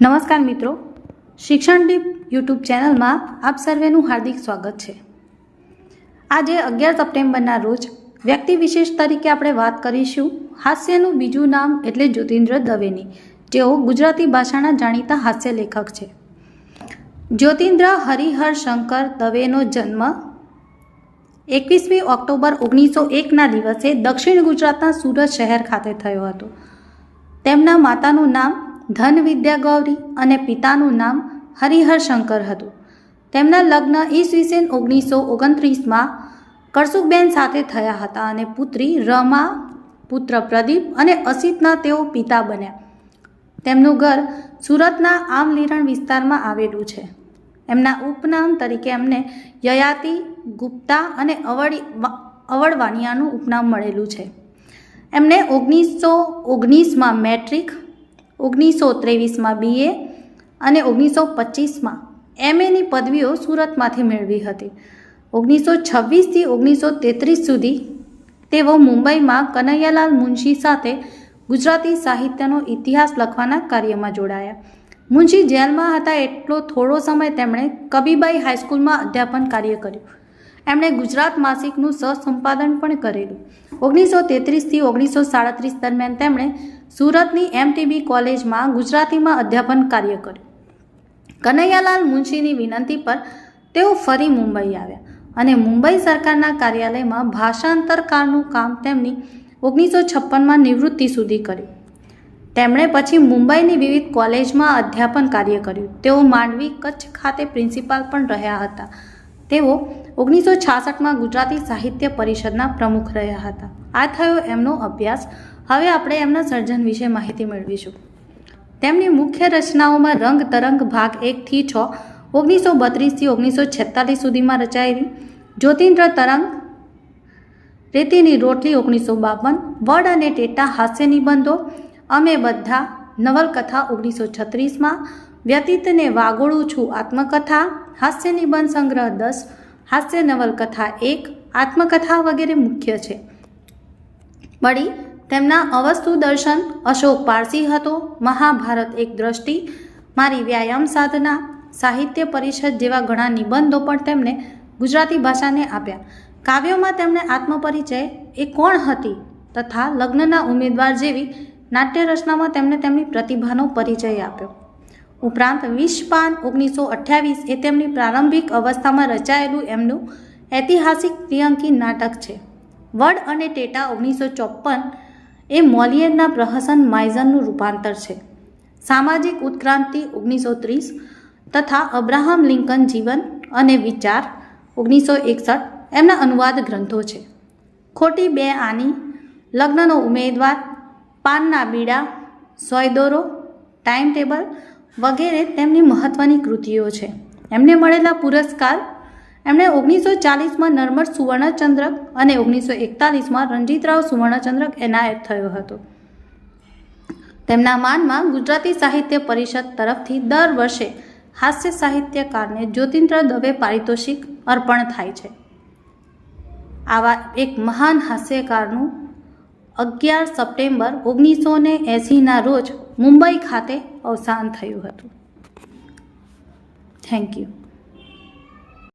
નમસ્કાર મિત્રો. શિક્ષણ ડીપ યુટ્યુબ ચેનલમાં આપ સર્વેનું હાર્દિક સ્વાગત છે. આજે અગિયાર સપ્ટેમ્બરના રોજ વ્યક્તિ વિશેષ તરીકે આપણે વાત કરીશું હાસ્યનું બીજું નામ એટલે જ્યોતિન્દ્ર દવેની. જેઓ ગુજરાતી ભાષાના જાણીતા હાસ્ય લેખક છે. જ્યોતિન્દ્ર હરિહર શંકર દવેનો જન્મ એકવીસમી ઓક્ટોબર ઓગણીસો એકના દિવસે દક્ષિણ ગુજરાતના સુરત શહેર ખાતે થયો હતો. તેમના માતાનું નામ ધન વિદ્યા ગૌરી અને પિતાનું નામ હરિહર શંકર હતું. તેમના લગ્ન ઈસવીસન ઓગણીસો ઓગણત્રીસમાં કરસુકબેન સાથે થયા હતા અને પુત્રી રમા, પુત્ર પ્રદીપ અને અસિતના તેઓ પિતા બન્યા. તેમનું ઘર સુરતના આમલીરણ વિસ્તારમાં આવેલું છે. એમના ઉપનામ તરીકે એમને યયાતિ, ગુપ્તા અને અવળી અવળવાણિયાનું ઉપનામ મળેલું છે. એમને ઓગણીસો ઓગણીસમાં મેટ્રિક ઓગણીસો ત્રેવીસમાં બીએ અને ઓગણીસો પચીસમાં એમએની પદવીઓ સુરતમાંથી મેળવી હતી. ઓગણીસો છવ્વીસથી ઓગણીસો તેત્રીસ સુધી તેઓ મુંબઈમાં કનૈયાલાલ મુનશી સાથે ગુજરાતી સાહિત્યનો ઇતિહાસ લખવાના કાર્યમાં જોડાયા. મુનશી જેલમાં હતા એટલો થોડો સમય તેમણે કબીબાઈ હાઈસ્કૂલમાં અધ્યાપન કાર્ય કર્યું. એમણે ગુજરાત માસિકનું સહસંપાદન પણ કરેલું. ઓગણીસો તેત્રીસથી ઓગણીસો સાડત્રીસ દરમિયાન તેમણે સુરતની એમટીબી કોલેજમાં ગુજરાતીમાં અધ્યાપન કાર્ય કર્યું. કનૈયાલાલ મુનશીની વિનંતી પર તેઓ ફરી મુંબઈ આવ્યા અને મુંબઈ સરકારના કાર્યાલયમાં ભાષાંતરકારનું કામ તેમની ઓગણીસો છપ્પનમાં નિવૃત્તિ સુધી કર્યું. તેમણે પછી મુંબઈની વિવિધ કોલેજમાં અધ્યાપન કાર્ય કર્યું. તેઓ માંડવી કચ્છ ખાતે પ્રિન્સિપાલ પણ રહ્યા હતા. તેઓ ઓગણીસો છાસઠમાં ગુજરાતી સાહિત્ય પરિષદના પ્રમુખ રહ્યા હતા. આ થયો એમનો અભ્યાસ. હવે આપણે એમના સર્જન વિશે માહિતી મેળવીશું. તેમની મુખ્ય રચનાઓમાં રંગ તરંગ ભાગ એકથી છ, ઓગણીસો બત્રીસથી ઓગણીસો છેતાલીસ સુધીમાં રચાયેલી, જ્યોતિન્દ્ર તરંગ, રેતીની રોટલી ઓગણીસો બાવન, વડ અને ટેટા હાસ્ય નિબંધો અમે બધા, નવલકથા ઓગણીસો છત્રીસમાં વ્યતીતને વાગોળું છું આત્મકથા, હાસ્ય નિબંધ સંગ્રહ દસ, હાસ્ય નવલકથા એક, આત્મકથા વગેરે મુખ્ય છે. વળી, તેમના અવસ્તુ દર્શન અશોક પારસી હતો, મહાભારત એક દ્રષ્ટિ, મારી વ્યાયામ સાધના, સાહિત્ય પરિષદ જેવા ઘણા નિબંધો પણ તેમણે ગુજરાતી ભાષાને આપ્યા. કાવ્યોમાં તેમણે આત્મપરિચય એ કોણ હતી તથા લગ્નના ઉમેદવાર જેવી નાટ્ય રચનામાં તેમણે તેમની પ્રતિભાનો પરિચય આપ્યો. ઉપરાંત વિશપાન પાન ઓગણીસો અઠ્યાવીસ એ તેમની પ્રારંભિક અવસ્થામાં રચાયેલું એમનું ઐતિહાસિક ત્રિઅંકી નાટક છે. વડ અને ટેટા ઓગણીસો ચોપન એ મોલિયરના પ્રહસન માઇઝનનું રૂપાંતર છે. સામાજિક ઉત્ક્રાંતિ ઓગણીસો ત્રીસ તથા અબ્રાહમ લિંકન જીવન અને વિચાર ઓગણીસો એકસઠ એમના અનુવાદ ગ્રંથો છે. ખોટી બે આની, લગ્નનો ઉમેદવાર, પાનના બીડા, સોયદોરો, ટાઈમ ટેબલ વગેરે તેમની મહત્ત્વની કૃતિઓ છે. એમને મળેલા પુરસ્કાર, એમણે ઓગણીસો ચાલીસમાં નર્મદ સુવર્ણચંદ્રક અને ઓગણીસો એકતાલીસમાં રણજીતરાવ સુવર્ણચંદ્રક એનાયત થયો હતો. તેમના માનમાં ગુજરાતી સાહિત્ય પરિષદ તરફથી દર વર્ષે હાસ્ય સાહિત્યકારને જ્યોતિન્દ્ર દવે પારિતોષિક અર્પણ થાય છે. આવા એક મહાન હાસ્યકારનું અગિયાર સપ્ટેમ્બર ઓગણીસો ને એંસીના રોજ મુંબઈ ખાતે અવસાન થયું હતું. Thank you